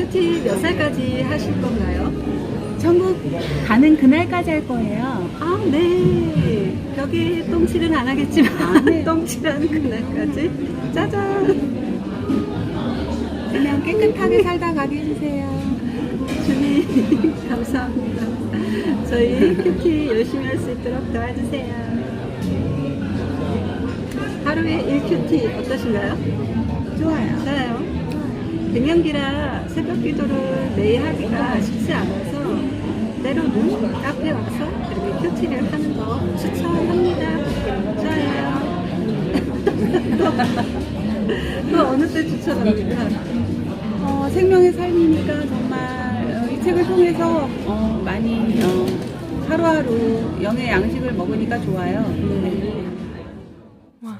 큐티 몇 살까지 하실 건가요? 전국 가는 그날까지 할 거예요. 아, 네. 벽에 똥칠은 안 하겠지만, 아, 네. 똥칠하는 그날까지. 짜잔. 그냥 깨끗하게 살다 가게 해주세요. 주님, 감사합니다. 저희 큐티 열심히 할 수 있도록 도와주세요. 하루에 1큐티 어떠신가요? 좋아요. 좋아요. 갱년기라 새벽 기도를 매일 하기가 쉽지 않아서 때로는 카페 와서 이렇게 큐티를 하는 거 추천합니다. 좋아요. 또 어느 때 추천합니까? 어, 생명의 삶이니까 정말 어, 이 책을 통해서 어, 많이 어, 하루하루 영의 양식을 먹으니까 좋아요. 네. One,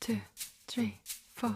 two, three, four.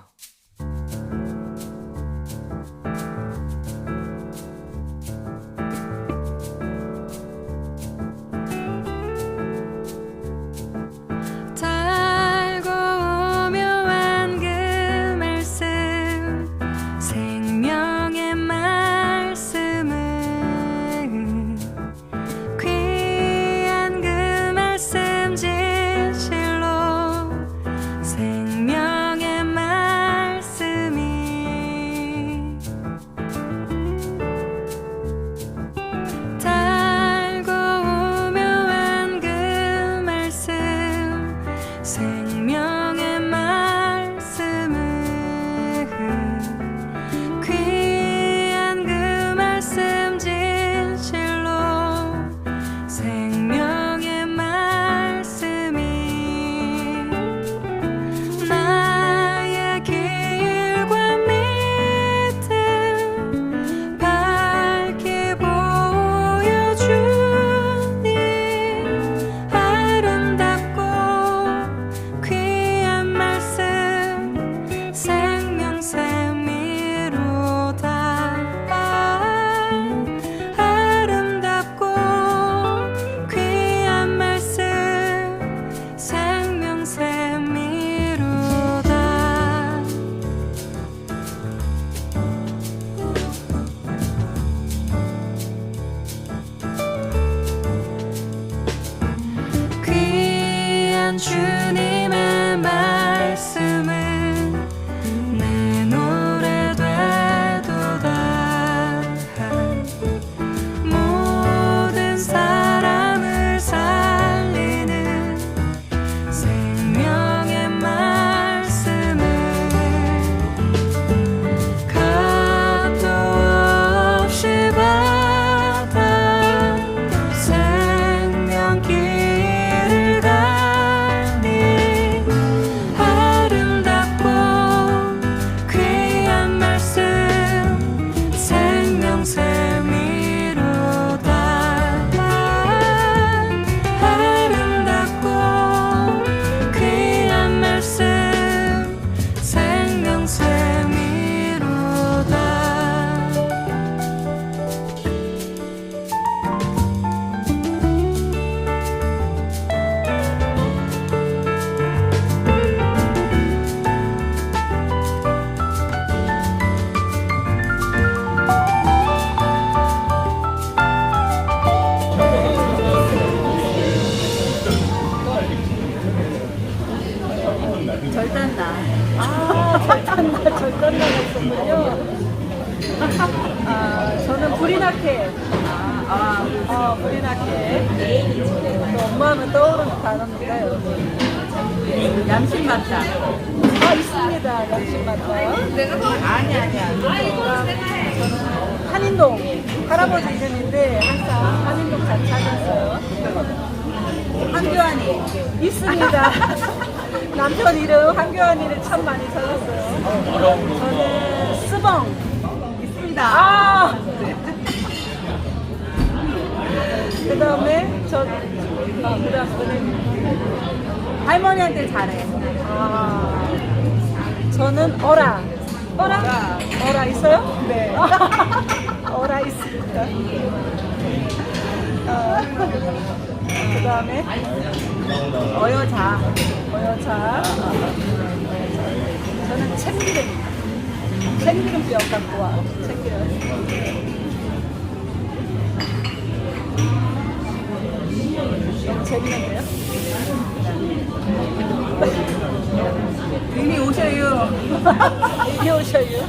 엄마 하면 떠오르는 단어입니다, 여러분. 양심 맞다. 아, 있습니다. 양심 맞다. 아니, 아니야. 저는 한인동. 할아버지 이름인데 항상 한인동 잘 찾았어요. 한교안이 있습니다. 남편 이름 한교안이를 참 많이 찾았어요. 저는 스벙 있습니다. 아! 그 다음에 저, 아, 그 다음에 할머니한테 잘해. 아, 저는 어라. 어라? 어라 있어요? 네. 어라 있습니다. 그 다음에 어여자. 어여자. 저는 참기름입니다. 참기름뼈 갖고 와. 참기름. 재밌는데요? 이미 오셔요. 이리 오셔요.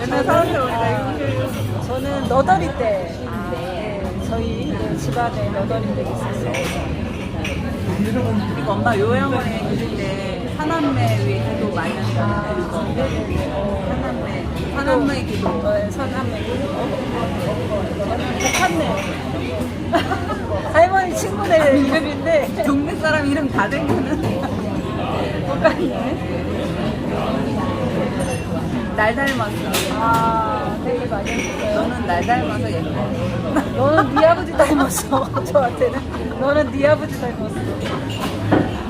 맨날 사람들 오니까 이리 오셔요. 저는 너덜이 때, 네, 저희 네, 집안에 너덜이 때 있었어요. 그리고 엄마 요양원에 계실 때 사남매 위에 기도 많이 한다는 거. 사남매. 사남매 기도. 네, 선남매. 저는 복한네. 할머 니 친구네 이름인데, 동네 사람 이름 다 댕기는. 복한네. 날 닮았어. 아, 되게 많이 했어요. 너는 날 닮아서 예뻐. 너는 네 아버지 닮았어. 저한테는. 너는 네 아버지 닮았어.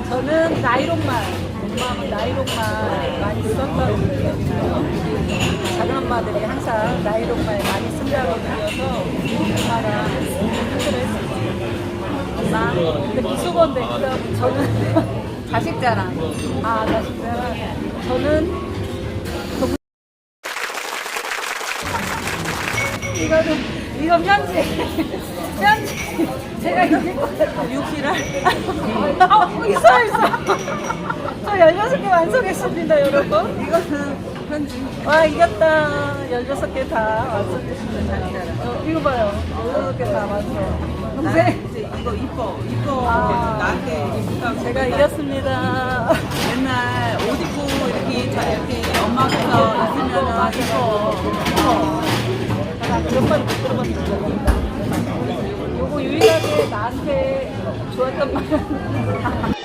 저는 나이롱말. 엄마는 나이롱말 많이 썼다고. 작은 엄마들이 항상 나이롱말 많이 쓴다고 엄마가 힌트를 엄마, 근데 비속어인데, 그다음 저는 자식 자랑. 아, 자식들은 저는 이거는 이건 편지 편지 제가 이길 것 같아요. 육실할. 어, 있어 있어. 저 16개 완성했습니다, 여러분. 이것은 편지. 와, 이겼다. 16개 다 완성했습니다. 어, 이거 봐요. 16개 다 완성. 동생, 나한테 이거 이뻐. 이뻐. 아. 나한테 이쁘다고. 제가 이겼습니다. 맨날 옷 입고 이렇게 자 이렇게 엄마께서 있으면은 이뻐. 이뻐. 아, 그런 말못 들어봤는데. 요거 유일하게 나한테 좋았던 말은